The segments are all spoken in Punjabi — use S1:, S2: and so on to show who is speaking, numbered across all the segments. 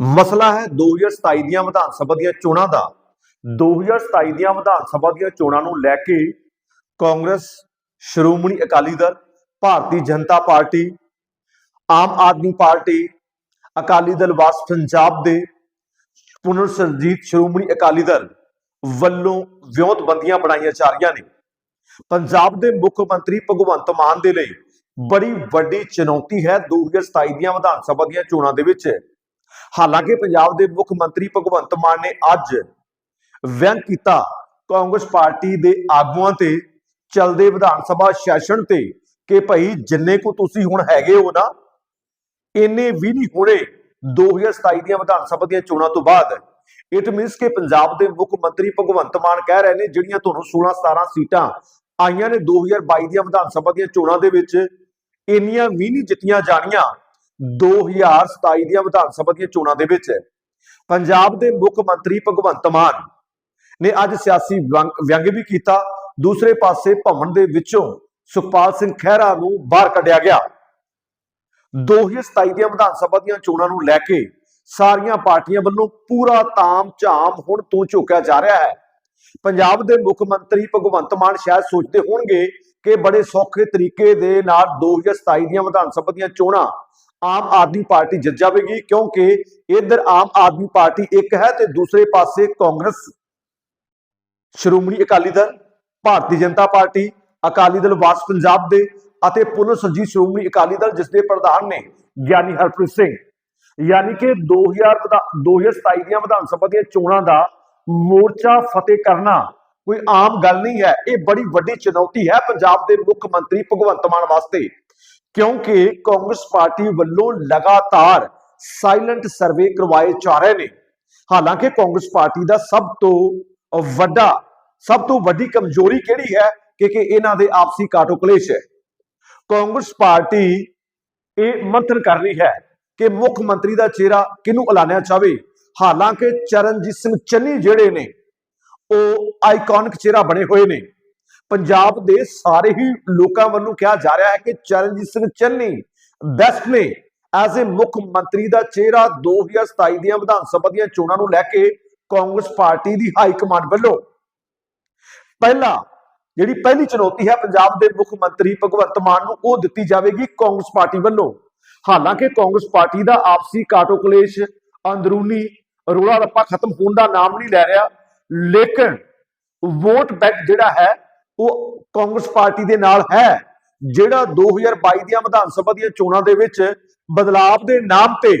S1: ਮਸਲਾ ਹੈ 2027 ਦੀਆਂ ਵਿਧਾਨ ਸਭਾ ਦੀਆਂ ਚੋਣਾਂ ਦਾ। 2027 ਦੀਆਂ ਵਿਧਾਨ ਸਭਾ ਦੀਆਂ ਚੋਣਾਂ ਨੂੰ ਲੈ ਕੇ ਕਾਂਗਰਸ, ਸ਼੍ਰੋਮਣੀ ਅਕਾਲੀ ਦਲ, ਭਾਰਤੀ ਜਨਤਾ ਪਾਰਟੀ, ਆਮ ਆਦਮੀ ਪਾਰਟੀ, ਅਕਾਲੀ ਦਲ ਵਾਸ ਪੰਜਾਬ ਦੇ ਪੁਨਰ ਸਰਜੀਤ ਸ਼੍ਰੋਮਣੀ ਅਕਾਲੀ ਦਲ ਵੱਲੋਂ ਵਿਉਂਤਬੰਦੀਆਂ ਬਣਾਈਆਂ ਜਾ ਰਹੀਆਂ ਨੇ। ਪੰਜਾਬ ਦੇ ਮੁੱਖ ਮੰਤਰੀ ਭਗਵੰਤ ਮਾਨ ਦੇ ਲਈ ਬੜੀ ਵੱਡੀ ਚੁਣੌਤੀ ਹੈ 2027 ਦੀਆਂ ਵਿਧਾਨ ਸਭਾ ਦੀਆਂ ਚੋਣਾਂ ਦੇ ਵਿੱਚ। ਹਾਲਾਂਕਿ ਪੰਜਾਬ ਦੇ ਮੁੱਖ ਮੰਤਰੀ ਭਗਵੰਤ ਮਾਨ ਨੇ ਅੱਜ ਵਿਅੰਗ ਕੀਤਾ ਕਾਂਗਰਸ ਪਾਰਟੀ ਦੇ ਆਗੂਆਂ ਤੇ ਚਲਦੇ ਵਿਧਾਨ ਸਭਾ ਸੈਸ਼ਨ ਤੇ ਕਿ ਭਈ ਜਿੰਨੇ ਕੋ ਤੁਸੀਂ ਹੁਣ ਹੈਗੇ ਹੋ ਨਾ, ਇੰਨੇ ਵੀ ਨਹੀਂ ਹੋਣੇ 2027 ਦੀਆਂ ਵਿਧਾਨ ਸਭਾ ਦੀਆਂ ਚੋਣਾਂ ਤੋਂ ਬਾਅਦ। ਇਟ ਮੀਨਸ ਕਿ ਪੰਜਾਬ ਦੇ ਮੁੱਖ ਮੰਤਰੀ ਭਗਵੰਤ ਮਾਨ ਕਹਿ ਰਹੇ ਨੇ, ਜਿਹੜੀਆਂ ਤੁਹਾਨੂੰ 16 17 ਸੀਟਾਂ ਆਈਆਂ ਨੇ 2022 ਦੀਆਂ ਵਿਧਾਨ ਸਭਾ ਦੀਆਂ ਚੋਣਾਂ ਦੇ ਵਿੱਚ, ਇੰਨੀਆਂ ਵੀ ਨਹੀਂ ਜਿੱਤੀਆਂ ਜਾਣੀਆਂ। 2027 ਦੀਆਂ ਵਿਧਾਨ ਸਭਾ ਦੀਆਂ ਚੋਣਾਂ ਦੇ ਵਿੱਚ ਪੰਜਾਬ ਦੇ ਮੁੱਖ ਮੰਤਰੀ ਭਗਵੰਤ ਮਾਨ ਨੇ ਅੱਜ ਸਿਆਸੀ ਵਿਅੰਗ ਵੀ ਕੀਤਾ। ਦੂਸਰੇ ਪਾਸੇ ਭਵਨ ਦੇ ਵਿੱਚੋਂ ਸੁਖਪਾਲ ਸਿੰਘ ਖਹਿਰਾ ਨੂੰ ਬਾਹਰ ਕੱਢਿਆ ਗਿਆ। 2027 ਦੀਆਂ ਵਿਧਾਨ ਸਭਾ ਦੀਆਂ ਚੋਣਾਂ ਨੂੰ ਲੈ ਕੇ ਸਾਰੀਆਂ ਪਾਰਟੀਆਂ ਵੱਲੋਂ ਪੂਰਾ ਤਾਮ ਝਾਮ ਹੁਣ ਤੋਂ ਝੋਕਿਆ ਜਾ ਰਿਹਾ ਹੈ। ਪੰਜਾਬ ਦੇ ਮੁੱਖ ਮੰਤਰੀ ਭਗਵੰਤ ਮਾਨ ਸ਼ਾਇਦ ਸੋਚਦੇ ਹੋਣਗੇ ਕਿ ਬੜੇ ਸੌਖੇ ਤਰੀਕੇ ਦੇ ਨਾਲ 2027 ਦੀਆਂ ਵਿਧਾਨ ਸਭਾ ਦੀਆਂ ਚੋਣਾਂ ਆਮ ਆਦਮੀ ਪਾਰਟੀ ਜਿੱਤ ਜਾਵੇਗੀ, ਕਿਉਂਕਿ ਇੱਧਰ ਆਮ ਆਦਮੀ ਪਾਰਟੀ ਇੱਕ ਹੈ ਤੇ ਦੂਸਰੇ ਪਾਸੇ ਕਾਂਗਰਸ। ਸ਼੍ਰੋਮਣੀ ਅਕਾਲੀ ਦਲ, ਭਾਰਤੀ ਜਨਤਾ ਪਾਰਟੀ, ਅਕਾਲੀ ਦਲ ਵਾਸ ਪੰਜਾਬ ਦੇ ਅਤੇ ਪੁਨਰ ਸਰਜੀਤ ਸ਼੍ਰੋਮਣੀ ਅਕਾਲੀ ਦਲ, ਜਿਸ ਦੇ ਪ੍ਰਧਾਨ ਨੇ ਗਿਆਨੀ ਹਰਪ੍ਰੀਤ ਸਿੰਘ। ਯਾਨੀ ਕਿ 2000 ਵਿਧਾ- 2027 ਦੀਆਂ ਵਿਧਾਨ ਸਭਾ ਦੀਆਂ ਚੋਣਾਂ ਦਾ ਮੋਰਚਾ ਫਤਿਹ ਕਰਨਾ ਕੋਈ ਆਮ ਗੱਲ ਨਹੀਂ ਹੈ। ਇਹ ਬੜੀ ਵੱਡੀ ਚੁਣੌਤੀ ਹੈ ਪੰਜਾਬ ਦੇ ਮੁੱਖ ਮੰਤਰੀ ਭਗਵੰਤ ਮਾਨ ਵਾਸਤੇ। ਕਿਉਂਕਿ ਕਾਂਗਰਸ ਪਾਰਟੀ ਵੱਲੋਂ ਲਗਾਤਾਰ ਸਾਇਲੈਂਟ ਸਰਵੇ ਕਰਵਾਏ ਜਾ ਰਹੇ ਨੇ। ਹਾਲਾਂਕਿ ਕਾਂਗਰਸ ਪਾਰਟੀ ਦਾ ਸਭ ਤੋਂ ਵੱਡਾ, ਸਭ ਤੋਂ ਵੱਡੀ ਕਮਜ਼ੋਰੀ ਕਿਹੜੀ ਹੈ ਕਿ ਕਿ ਇਹਨਾਂ ਦੇ ਆਪਸੀ ਕਾਟੋ ਕਲੇਸ਼ ਹੈ। ਕਾਂਗਰਸ ਪਾਰਟੀ ਇਹ ਮੰਥਨ ਕਰ ਰਹੀ ਹੈ ਕਿ ਮੁੱਖ ਮੰਤਰੀ ਦਾ ਚਿਹਰਾ ਕਿਹਨੂੰ ਐਲਾਨਿਆ ਜਾਵੇ। ਹਾਲਾਂਕਿ ਚਰਨਜੀਤ ਸਿੰਘ ਚੰਨੀ ਜਿਹੜੇ ਨੇ, ਉਹ ਆਈਕੋਨਿਕ ਚਿਹਰਾ ਬਣੇ ਹੋਏ ਨੇ। ਪੰਜਾਬ ਦੇ ਸਾਰੇ ਹੀ ਲੋਕਾਂ ਵੱਲੋਂ ਕਿਹਾ ਜਾ ਰਿਹਾ ਹੈ ਕਿ ਚਰਨਜੀਤ ਸਿੰਘ ਚੰਨੀ ਬੈਸਟ ਨੇ ਐਜ਼ ਅ ਮੁੱਖ ਮੰਤਰੀ ਦਾ ਚਿਹਰਾ 2027 ਦੀਆਂ ਵਿਧਾਨ ਸਭਾ ਦੀਆਂ ਚੋਣਾਂ ਨੂੰ ਲੈ ਕੇ ਕਾਂਗਰਸ ਪਾਰਟੀ ਦੀ ਹਾਈ ਕਮਾਂਡ ਵੱਲੋਂ। ਪਹਿਲਾ, ਜਿਹੜੀ ਪਹਿਲੀ ਚੁਣੌਤੀ ਹੈ ਪੰਜਾਬ ਦੇ ਮੁੱਖ ਮੰਤਰੀ ਭਗਵੰਤ ਮਾਨ ਨੂੰ ਉਹ ਦਿੱਤੀ ਜਾਵੇਗੀ ਕਾਂਗਰਸ ਪਾਰਟੀ ਵੱਲੋਂ। ਹਾਲਾਂਕਿ ਕਾਂਗਰਸ ਪਾਰਟੀ ਦਾ ਆਪਸੀ ਕਾਟੋ ਕਲੇਸ਼ ਅੰਦਰੂਨੀ ਰੋਲਾ ਰੱਪਾ ਖਤਮ ਹੋਣ ਦਾ ਨਾਮ ਨਹੀਂ ਲੈ ਰਿਹਾ, ਲੇਕਿਨ ਵੋਟ ਬੈਂਕ ਜਿਹੜਾ ਹੈ ਉਹ ਕਾਂਗਰਸ ਪਾਰਟੀ ਦੇ ਨਾਲ ਹੈ, ਜਿਹੜਾ 2022 ਦੀਆਂ ਵਿਧਾਨ ਸਭਾ ਦੀਆਂ ਚੋਣਾਂ ਦੇ ਵਿੱਚ ਬਦਲਾਵ ਦੇ ਨਾਮ ਤੇ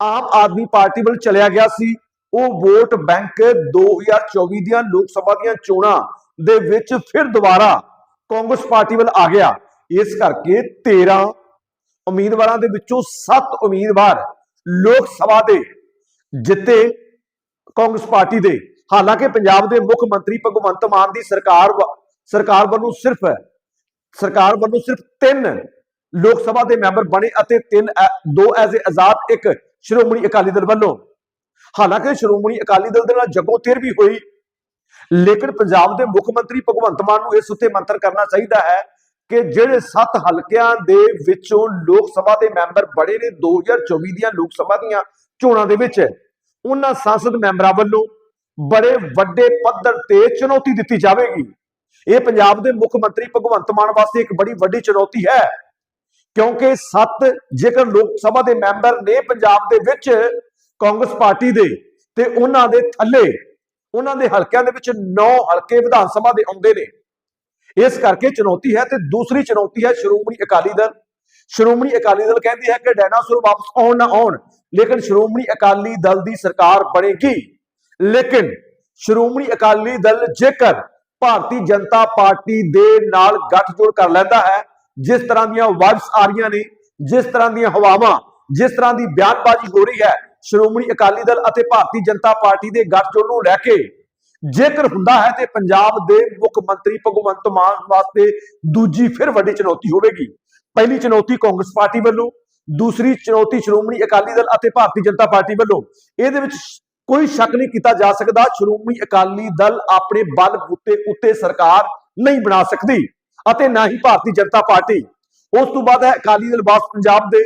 S1: ਆਮ ਆਦਮੀ ਪਾਰਟੀ ਵੱਲ ਚਲਿਆ ਗਿਆ ਸੀ, ਉਹ ਵੋਟ ਬੈਂਕ 2024 ਦੀਆਂ ਲੋਕ ਸਭਾ ਦੀਆਂ ਚੋਣਾਂ ਦੇ ਵਿੱਚ ਫਿਰ ਦੁਬਾਰਾ ਕਾਂਗਰਸ ਪਾਰਟੀ ਵੱਲ ਆ ਗਿਆ। ਇਸ ਕਰਕੇ 13 ਉਮੀਦਵਾਰਾਂ ਦੇ ਵਿੱਚੋਂ 7 ਉਮੀਦਵਾਰ ਲੋਕ ਸਭਾ ਦੇ ਜਿੱਤੇ ਕਾਂਗਰਸ ਪਾਰਟੀ ਦੇ। ਹਾਲਾਂਕਿ ਪੰਜਾਬ ਦੇ ਮੁੱਖ ਮੰਤਰੀ ਭਗਵੰਤ ਮਾਨ ਦੀ ਸਰਕਾਰ ਸਰਕਾਰ ਵੱਲੋਂ ਸਿਰਫ, ਸਰਕਾਰ ਵੱਲੋਂ ਸਿਰਫ ਤਿੰਨ ਲੋਕ ਸਭਾ ਦੇ ਮੈਂਬਰ ਬਣੇ ਅਤੇ ਤਿੰਨ ਦੋ ਐਜ਼ ਅ ਆਜ਼ਾਦ ਇੱਕ ਸ਼੍ਰੋਮਣੀ ਅਕਾਲੀ ਦਲ ਵੱਲੋਂ। ਹਾਲਾਂਕਿ ਸ਼੍ਰੋਮਣੀ ਅਕਾਲੀ ਦਲ ਦੇ ਨਾਲ ਜਗੋ ਤੇਰ ਵੀ ਹੋਈ, ਲੇਕਿਨ ਪੰਜਾਬ ਦੇ ਮੁੱਖ ਮੰਤਰੀ ਭਗਵੰਤ ਮਾਨ ਨੂੰ ਇਸ ਉੱਤੇ ਮੰਤਰ ਕਰਨਾ ਚਾਹੀਦਾ ਹੈ ਕਿ ਜਿਹੜੇ 7 ਹਲਕਿਆਂ ਦੇ ਵਿੱਚੋਂ ਲੋਕ ਸਭਾ ਦੇ ਮੈਂਬਰ ਬੜੇ ਨੇ 2024 ਦੀਆਂ ਲੋਕ ਸਭਾ ਦੀਆਂ ਚੋਣਾਂ ਦੇ ਵਿੱਚ, ਉਹਨਾਂ ਸੰਸਦ ਮੈਂਬਰਾਂ ਵੱਲੋਂ ਬੜੇ ਵੱਡੇ ਪੱਧਰ ਤੇ ਚੁਣੌਤੀ ਦਿੱਤੀ ਜਾਵੇਗੀ। ਇਹ ਪੰਜਾਬ ਦੇ ਮੁੱਖ ਮੰਤਰੀ ਭਗਵੰਤ ਮਾਨ ਵਾਸਤੇ ਇੱਕ ਬੜੀ ਵੱਡੀ ਚੁਣੌਤੀ ਹੈ, ਕਿਉਂਕਿ ਸੱਤ ਜੇਕਰ ਲੋਕ ਸਭਾ ਦੇ ਮੈਂਬਰ ਨੇ ਪੰਜਾਬ ਦੇ ਵਿੱਚ ਕਾਂਗਰਸ ਪਾਰਟੀ ਦੇ ਤੇ ਉਹਨਾਂ ਦੇ ਥੱਲੇ, ਉਹਨਾਂ ਦੇ ਹਲਕਿਆਂ ਦੇ ਵਿੱਚ 9 ਹਲਕੇ ਵਿਧਾਨ ਸਭਾ ਦੇ ਆਉਂਦੇ ਨੇ। ਇਸ ਕਰਕੇ ਚੁਣੌਤੀ ਹੈ ਤੇ ਦੂਸਰੀ ਚੁਣੌਤੀ ਹੈ ਸ਼੍ਰੋਮਣੀ ਅਕਾਲੀ ਦਲ। ਸ਼੍ਰੋਮਣੀ ਅਕਾਲੀ ਦਲ ਕਹਿੰਦੀ ਹੈ ਕਿ ਡਾਇਨਾਸੌਰ ਵਾਪਸ ਆਉਣ ਨਾ ਆਉਣ, ਲੇਕਿਨ ਸ਼੍ਰੋਮਣੀ ਅਕਾਲੀ ਦਲ ਦੀ ਸਰਕਾਰ ਬਣੇਗੀ। ਲੇਕਿਨ ਸ਼੍ਰੋਮਣੀ ਅਕਾਲੀ ਦਲ ਜੇਕਰ ਭਾਰਤੀ ਜਨਤਾ ਪਾਰਟੀ ਦੇ ਨਾਲ ਗੱਠਜੋੜ ਕਰ ਲੈਂਦਾ ਹੈ। ਜਿਸ ਤਰ੍ਹਾਂ ਦੀਆਂ ਵਾਈਬਸ ਆ ਰਹੀਆਂ ਨੇ, ਜਿਸ ਤਰ੍ਹਾਂ ਦੀਆਂ ਹਵਾਵਾਂ, ਜਿਸ ਤਰ੍ਹਾਂ ਦੀ ਬਿਆਨਬਾਜ਼ੀ ਹੋ ਰਹੀ ਹੈ, ਸ਼੍ਰੋਮਣੀ ਅਕਾਲੀ ਦਲ ਅਤੇ ਭਾਰਤੀ ਜਨਤਾ ਪਾਰਟੀ ਦੇ ਗੱਠਜੋੜ ਨੂੰ ਲੈ ਕੇ ਜੇਕਰ ਹੁੰਦਾ ਹੈ ਤੇ ਪੰਜਾਬ ਦੇ ਮੁੱਖ ਮੰਤਰੀ ਭਗਵੰਤ ਮਾਨ ਵਾਸਤੇ ਦੂਜੀ ਫਿਰ ਵੱਡੀ ਚੁਣੌਤੀ ਹੋਵੇਗੀ। ਪਹਿਲੀ ਚੁਣੌਤੀ ਕਾਂਗਰਸ ਪਾਰਟੀ ਵੱਲੋਂ, ਦੂਸਰੀ ਚੁਣੌਤੀ ਸ਼੍ਰੋਮਣੀ ਅਕਾਲੀ ਦਲ ਅਤੇ ਭਾਰਤੀ ਜਨਤਾ ਪਾਰਟੀ ਵੱਲੋਂ। ਇਹਦੇ ਵਿੱਚ ਕੋਈ ਸ਼ੱਕ ਨਹੀਂ ਕੀਤਾ ਜਾ ਸਕਦਾ ਸ਼੍ਰੋਮਣੀ ਅਕਾਲੀ ਦਲ ਆਪਣੇ ਬਲ ਬੂਤੇ ਉੱਤੇ ਸਰਕਾਰ ਨਹੀਂ ਬਣਾ ਸਕਦੀ ਅਤੇ ਨਾ ਹੀ ਭਾਰਤੀ ਜਨਤਾ ਪਾਰਟੀ। ਉਸ ਤੋਂ ਬਾਅਦ ਹੈ ਅਕਾਲੀ ਦਲ ਬਾਸ ਪੰਜਾਬ ਦੇ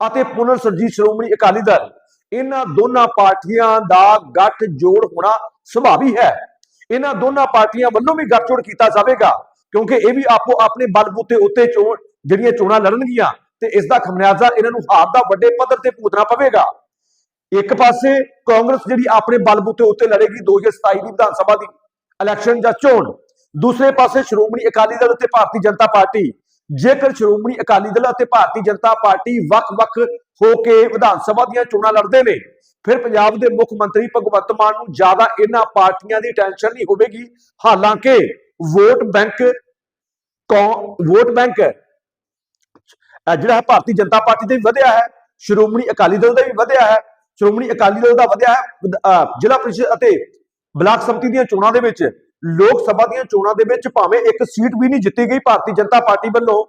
S1: ਅਤੇ ਪੁਨਰ ਸਰਜੀਤ ਸ਼੍ਰੋਮਣੀ ਅਕਾਲੀ ਦਲ। ਇਹਨਾਂ ਦੋਨਾਂ ਪਾਰਟੀਆਂ ਦਾ ਗੱਠ ਜੋੜ ਹੋਣਾ ਸੁਭਾਵੀ ਹੈ। ਇਹਨਾਂ ਦੋਨਾਂ ਪਾਰਟੀਆਂ ਵੱਲੋਂ ਵੀ ਗੱਠਜੋੜ ਕੀਤਾ ਜਾਵੇਗਾ, ਕਿਉਂਕਿ ਇਹ ਵੀ ਆਪੋ ਆਪਣੇ ਬਲ ਬਲਬੂਤੇ ਉੱਤੇ ਚੋਣ ਜਿਹੜੀਆਂ ਚੋਣਾਂ ਲੜਨਗੀਆਂ ਤੇ ਇਸ ਦਾ ਖਮਿਆਜ਼ਾ ਇਹਨਾਂ ਨੂੰ ਹਾਰ ਦਾ ਵੱਡੇ ਪੱਧਰ ਤੇ ਭੁਗਤਣਾ ਪਵੇਗਾ। ਇੱਕ ਪਾਸੇ ਕਾਂਗਰਸ ਜਿਹੜੀ ਆਪਣੇ ਬਲਬੂਤੇ ਉੱਤੇ ਲੜੇਗੀ 2027 ਦੀ ਵਿਧਾਨ ਸਭਾ ਦੀ ਇਲੈਕਸ਼ਨ ਜਾਂ ਚੋਣ, ਦੂਸਰੇ ਪਾਸੇ ਸ਼੍ਰੋਮਣੀ ਅਕਾਲੀ ਦਲ ਅਤੇ ਭਾਰਤੀ ਜਨਤਾ ਪਾਰਟੀ, ਜੇਕਰ ਸ਼੍ਰੋਮਣੀ ਅਕਾਲੀ ਦਲ ਅਤੇ ਭਾਰਤੀ ਜਨਤਾ ਪਾਰਟੀ ਵੱਖ-ਵੱਖ ਹੋ ਕੇ ਵਿਧਾਨ ਸਭਾ ਦੀਆਂ ਚੋਣਾਂ ਲੜਦੇ ਨੇ, ਫਿਰ ਪੰਜਾਬ ਦੇ ਮੁੱਖ ਮੰਤਰੀ ਭਗਵੰਤ ਮਾਨ ਨੂੰ ਜ਼ਿਆਦਾ ਇਹਨਾਂ ਪਾਰਟੀਆਂ ਦੀ ਟੈਨਸ਼ਨ ਨਹੀਂ ਹੋਵੇਗੀ। ਹਾਲਾਂਕਿ ਵੋਟ ਬੈਂਕ ਕੌ- ਵੋਟ ਬੈਂਕ ਜਿਹੜਾ ਹੈ ਭਾਰਤੀ ਜਨਤਾ ਪਾਰਟੀ ਦਾ ਵੀ ਵਧਿਆ ਹੈ, ਸ਼੍ਰੋਮਣੀ ਅਕਾਲੀ ਦਲ ਦਾ ਵੀ ਵਧਿਆ ਹੈ। ਸ਼੍ਰੋਮਣੀ ਅਕਾਲੀ ਦਲ ਦਾ ਵਧਿਆ ਹੈ ਜ਼ਿਲ੍ਹਾ ਪ੍ਰੀਸ਼ਦ ਅਤੇ ਬਲਾਕ ਸਮਿਤੀ ਦੀਆਂ ਚੋਣਾਂ ਦੇ ਵਿੱਚ, ਲੋਕ ਸਭਾ ਦੀਆਂ ਚੋਣਾਂ ਦੇ ਵਿੱਚ ਭਾਵੇਂ ਇੱਕ ਸੀਟ ਵੀ ਨਹੀਂ ਜਿੱਤੀ ਗਈ ਭਾਰਤੀ ਜਨਤਾ ਪਾਰਟੀ ਵੱਲੋਂ।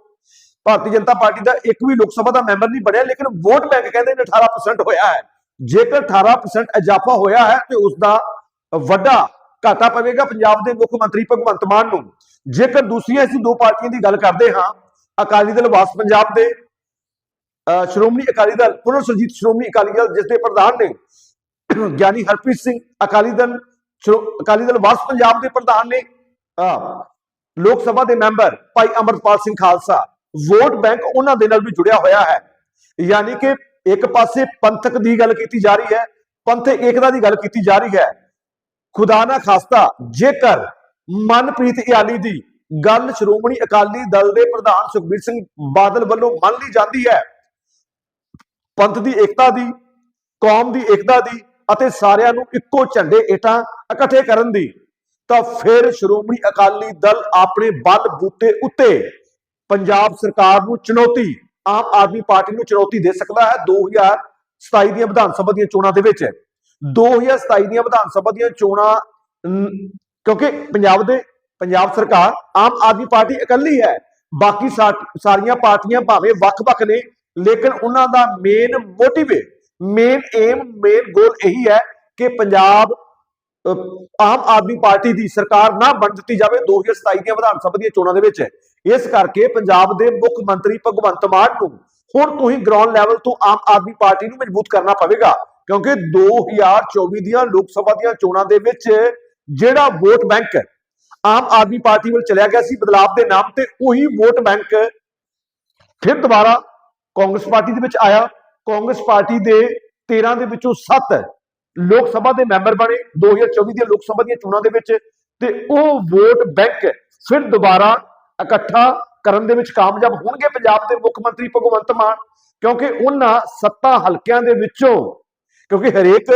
S1: ਭਾਰਤੀ ਜਨਤਾ ਪਾਰਟੀ ਦਾ ਇੱਕ ਵੀ ਲੋਕ ਸਭਾ ਦਾ ਮੈਂਬਰ ਨਹੀਂ ਬਣਿਆ, ਲੇਕਿਨ ਵੋਟ ਬੈਂਕ ਕਹਿੰਦੇ ਨੇ 18% ਹੋਇਆ ਹੈ। ਜੇਕਰ 18% ਇਜ਼ਾਫਾ ਹੋਇਆ ਹੈ, ਤੇ ਉਸ ਦਾ ਵੱਡਾ ਘਾਟਾ ਪਵੇਗਾ ਪੰਜਾਬ ਦੇ ਮੁੱਖ ਮੰਤਰੀ ਭਗਵੰਤ ਮਾਨ ਨੂੰ। ਜੇਕਰ ਦੂਸਰੀਆਂ ਅਸੀਂ ਦੋ ਪਾਰਟੀਆਂ ਦੀ ਗੱਲ ਕਰਦੇ ਹਾਂ, ਅਕਾਲੀ ਦਲ ਵਾਸ ਪੰਜਾਬ ਦੇ ਸ਼੍ਰੋਮਣੀ ਅਕਾਲੀ ਦਲ, ਪੁਨਰ ਸੁਰਜੀਤ ਸ਼੍ਰੋਮਣੀ ਅਕਾਲੀ ਦਲ ਜਿਸ ਦੇ ਪ੍ਰਧਾਨ ਨੇ ਗਿਆਨੀ ਹਰਪ੍ਰੀਤ ਸਿੰਘ ਅਕਾਲੀ ਦਲ, ਸ਼੍ਰੋ- ਅਕਾਲੀ ਦਲ ਵਾਸ ਪੰਜਾਬ ਦੇ ਪ੍ਰਧਾਨ ਨੇ ਲੋਕ ਸਭਾ ਦੇ member Bhai Amarpal Singh Khalsa, vote bank ਉਹਨਾਂ ਦੇ ਨਾਲ ਵੀ ਜੁੜਿਆ ਹੋਇਆ ਹੈ। ਯਾਨੀ ਕਿ ਇੱਕ ਪਾਸੇ ਪੰਥਕ ਦੀ ਗੱਲ ਕੀਤੀ ਜਾ ਰਹੀ ਹੈ ਪੰਥਕ ਏਕਤਾ ਦੀ ਗੱਲ ਕੀਤੀ ਜਾ ਰਹੀ ਹੈ। ਖੁਦਾ ਨਾ ਖਾਸਤਾ, ਜੇਕਰ ਮਨਪ੍ਰੀਤ ਇਆਲੀ ਦੀ ਗੱਲ ਸ਼੍ਰੋਮਣੀ ਅਕਾਲੀ ਦਲ ਦੇ ਪ੍ਰਧਾਨ ਸੁਖਬੀਰ ਸਿੰਘ ਬਾਦਲ ਵੱਲੋਂ ਮੰਨ ਲਈ ਜਾਂਦੀ ਹੈ ਪੰਥ ਦੀ ਏਕਤਾ ਦੀ, ਕੌਮ ਦੀ ਏਕਤਾ ਦੀ ਅਤੇ ਸਾਰਿਆਂ ਨੂੰ ਇੱਕੋ ਝੰਡੇ ਏਟਾਂ ਇਕੱਠੇ ਕਰਨ ਦੀ, ਤਾਂ ਫਿਰ ਸ਼੍ਰੋਮਣੀ ਅਕਾਲੀ ਦਲ ਆਪਣੇ ਬਲ ਬੂਤੇ ਉੱਤੇ ਪੰਜਾਬ ਸਰਕਾਰ ਨੂੰ ਚੁਣੌਤੀ, ਆਮ ਆਦਮੀ ਪਾਰਟੀ ਨੂੰ ਚੁਣੌਤੀ ਦੇ ਸਕਦਾ ਹੈ 2027 ਦੀਆਂ ਵਿਧਾਨ ਸਭਾ ਦੀਆਂ ਚੋਣਾਂ ਦੇ ਵਿੱਚ। 2027 ਦੀਆਂ ਵਿਧਾਨ ਸਭਾ ਦੀਆਂ ਚੋਣਾਂ ਕਿਉਂਕਿ ਪੰਜਾਬ ਦੇ, ਪੰਜਾਬ ਸਰਕਾਰ ਆਮ ਆਦਮੀ ਪਾਰਟੀ ਇਕੱਲੀ ਹੈ, ਬਾਕੀ ਸਾ- ਸਾਰੀਆਂ ਪਾਰਟੀਆਂ ਭਾਵੇਂ ਵੱਖ-ਵੱਖ ਨੇ ਲੇਕਿਨ ਉਹਨਾਂ ਦਾ main motive main aim main goal ਇਹੀ ਹੈ ਕਿ ਪੰਜਾਬ ਆਮ ਆਦਮੀ ਪਾਰਟੀ ਦੀ ਸਰਕਾਰ ਨਾ ਬਣ ਦਿੱਤੀ ਜਾਵੇ 2027 ਦੀਆਂ ਵਿਧਾਨ ਸਭਾ ਦੀਆਂ ਚੋਣਾਂ ਦੇ ਵਿੱਚ। ਇਸ ਕਰਕੇ ਪੰਜਾਬ ਦੇ ਮੁੱਖ ਮੰਤਰੀ ਭਗਵੰਤ ਮਾਨ ਨੂੰ ਹੁਣ ਤੋਂ ਹੀ ਗਰਾਊਂਡ ਲੈਵਲ ਤੋਂ ਆਮ ਆਦਮੀ ਪਾਰਟੀ ਨੂੰ ਮਜ਼ਬੂਤ ਕਰਨਾ ਪਵੇਗਾ, ਕਿਉਂਕਿ 2024 ਦੀਆਂ ਲੋਕ ਸਭਾ ਦੀਆਂ ਚੋਣਾਂ ਦੇ ਵਿੱਚ ਜਿਹੜਾ vote bank Aam Aadmi Party ਵੱਲ ਚਲਿਆ ਗਿਆ ਸੀ ਬਦਲਾਵ ਦੇ ਨਾਮ ਤੇ ਉਹੀ ਵੋਟ ਬੈਂਕ ਫਿਰ ਦੁਬਾਰਾ ਕਾਂਗਰਸ ਪਾਰਟੀ ਦੇ ਵਿੱਚ ਆਇਆ। ਕਾਂਗਰਸ ਪਾਰਟੀ ਦੇ 13 ਦੇ ਵਿੱਚੋਂ 7 ਲੋਕ ਸਭਾ ਦੇ ਮੈਂਬਰ ਬਣੇ। 2024 ਦੀਆਂ ਲੋਕ ਸਭਾ ਦੀਆਂ ਚੋਣਾਂ ਦੇ ਵਿੱਚ ਤੇ ਉਹ ਵੋਟ ਬੈਂਕ ਫਿਰ ਦੁਬਾਰਾ ਇਕੱਠਾ ਕਰਨ ਦੇ ਵਿੱਚ ਕਾਮਯਾਬ ਹੋਣਗੇ ਪੰਜਾਬ ਦੇ ਮੁੱਖ ਮੰਤਰੀ ਭਗਵੰਤ ਮਾਨ, ਕਿਉਂਕਿ ਉਹਨਾਂ ਸੱਤਾ ਹਲਕਿਆਂ ਦੇ ਵਿੱਚੋਂ, ਕਿਉਂਕਿ ਹਰੇਕ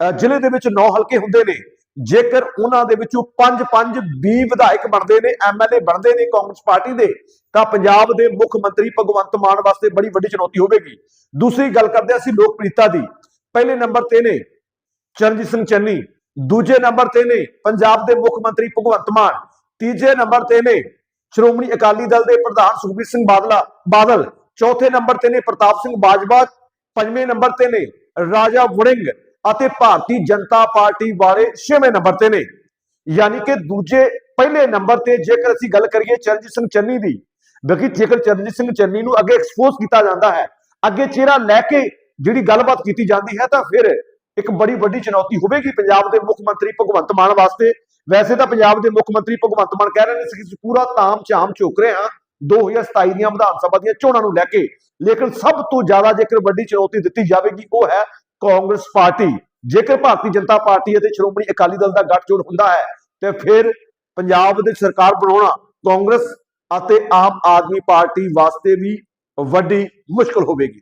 S1: ਜ਼ਿਲ੍ਹੇ ਦੇ ਵਿੱਚ 9 ਹਲਕੇ ਹੁੰਦੇ ਨੇ। ਜੇਕਰ ਉਹਨਾਂ ਦੇ ਵਿੱਚੋਂ 5-5 20 ਵਿਧਾਇਕ ਬਣਦੇ ਨੇ ਐਮਐਲਏ ਬਣਦੇ ਨੇ ਕਾਂਗਰਸ ਪਾਰਟੀ ਦੇ, ਤਾਂ ਪੰਜਾਬ ਦੇ ਮੁੱਖ ਮੰਤਰੀ ਭਗਵੰਤ ਮਾਨ ਵਾਸਤੇ ਬੜੀ ਵੱਡੀ ਚੁਣੌਤੀ ਹੋਵੇਗੀ। ਦੂਸਰੀ ਗੱਲ ਕਰਦੇ ਹਾਂ ਅਸੀਂ ਲੋਕਪ੍ਰਿਯਤਾ ਦੀ। ਪਹਿਲੇ ਨੰਬਰ ਤੇ ਨੇ ਚਰਨਜੀਤ ਸਿੰਘ ਚੰਨੀ, ਦੂਜੇ ਨੰਬਰ ਤੇ ਨੇ ਪੰਜਾਬ ਦੇ ਮੁੱਖ ਮੰਤਰੀ ਭਗਵੰਤ ਮਾਨ, ਤੀਜੇ ਨੰਬਰ ਤੇ ਨੇ ਸ਼੍ਰੋਮਣੀ ਅਕਾਲੀ ਦਲ ਦੇ ਪ੍ਰਧਾਨ ਸੁਖਬੀਰ ਸਿੰਘ ਬਾਦਲਾ, ਬਾਦਲ, ਚੌਥੇ ਨੰਬਰ ਤੇ ਨੇ ਪ੍ਰਤਾਪ ਸਿੰਘ ਬਾਜਵਾ, ਪੰਜਵੇਂ ਨੰਬਰ ਤੇ ਨੇ ਰਾਜਾ ਵੜਿੰਗ ਅਤੇ ਭਾਰਤੀ ਜਨਤਾ ਪਾਰਟੀ ਵਾਲੇ ਛੇਵੇਂ ਨੰਬਰ ਤੇ ਨੇ। ਯਾਨੀ ਕਿ ਦੂਜੇ ਪਹਿਲੇ ਨੰਬਰ ਤੇ ਜੇਕਰ ਅਸੀਂ ਗੱਲ ਕਰੀਏ ਚਰਨਜੀਤ ਸਿੰਘ ਚੰਨੀ ਦੀ ਬਲਕਿ ਜੇਕਰ ਚਰਨਜੀਤ ਸਿੰਘ ਚੰਨੀ ਨੂੰ ਅੱਗੇ ਐਕਸਪੋਜ਼ ਕੀਤਾ ਜਾਂਦਾ ਹੈ, ਅੱਗੇ ਚਿਹਰਾ ਲੈ ਕੇ ਜਿਹੜੀ ਗੱਲਬਾਤ ਕੀਤੀ ਜਾਂਦੀ ਹੈ ਤਾਂ ਫਿਰ ਇੱਕ ਬੜੀ ਵੱਡੀ ਚੁਣੌਤੀ ਹੋਵੇਗੀ ਪੰਜਾਬ ਦੇ ਮੁੱਖ ਮੰਤਰੀ ਭਗਵੰਤ ਮਾਨ ਵਾਸਤੇ। ਵੈਸੇ ਤਾਂ ਪੰਜਾਬ ਦੇ ਮੁੱਖ ਮੰਤਰੀ ਭਗਵੰਤ ਮਾਨ ਕਹਿ ਰਹੇ ਨੇ ਕਿ ਅਸੀਂ ਪੂਰਾ ਤਾਮ ਝਾਮ ਝੋਕ ਰਹੇ ਹਾਂ 2027 ਦੀਆਂ ਵਿਧਾਨ ਸਭਾ ਦੀਆਂ ਚੋਣਾਂ ਨੂੰ ਲੈ ਕੇ। ਲੇਕਿਨ ਸਭ ਤੋਂ ਜ਼ਿਆਦਾ ਜੇਕਰ ਵੱਡੀ ਚੁਣੌਤੀ ਦਿੱਤੀ ਜਾਵੇਗੀ ਉਹ ਹੈ ਕਾਂਗਰਸ ਪਾਰਟੀ, ਜੇਕਰ ਭਾਰਤੀ ਜਨਤਾ ਪਾਰਟੀ ਅਤੇ ਸ਼੍ਰੋਮਣੀ ਅਕਾਲੀ ਦਲ ਦਾ ਗੱਠਜੋੜ ਹੁੰਦਾ ਹੈ, ਤੇ ਫਿਰ ਪੰਜਾਬ ਦੇ ਸਰਕਾਰ ਬਣਾਉਣਾ ਕਾਂਗਰਸ ਅਤੇ ਆਮ ਆਦਮੀ ਪਾਰਟੀ ਵਾਸਤੇ ਵੀ ਵੱਡੀ ਮੁਸ਼ਕਲ ਹੋਵੇਗੀ।